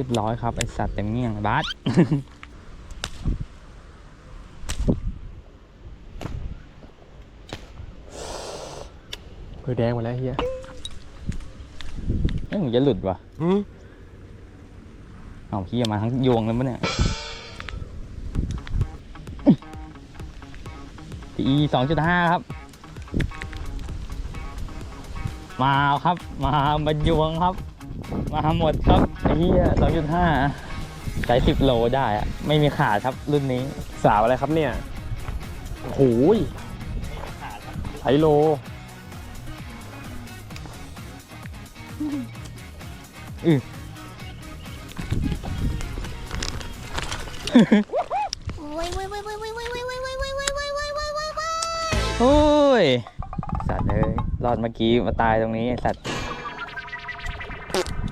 เรียบร้อยครับ ไอสัตว์เต็มเงี้ยงบัสเพื่อแดงมาแล้วเฮียเอ้ยมึงจะหลุดวะอืมเอาเฮียมาทั้งยวงเลยปะเนี่ยทีสองจุดห้าครับ มาครับ มาบรรยวงครับ มาหมดครับไอ้เฮียสองจุดห้าใช้สิบโลได้อะไม่มีขาดครับรุ่นนี้สาวอะไรครับเนี่ยโอ้โหยไฮโลว้ายว้ายว้ายว้ายว้ายว้ายว้ายว้ายว้ายว้ายว้ายว้ายว้ายว้ายว้ายว้ายโอ้ยสัตว์เลยรอดเมื่อกี้มาตายตรงนี้ไอ้สัตว์ Thank you.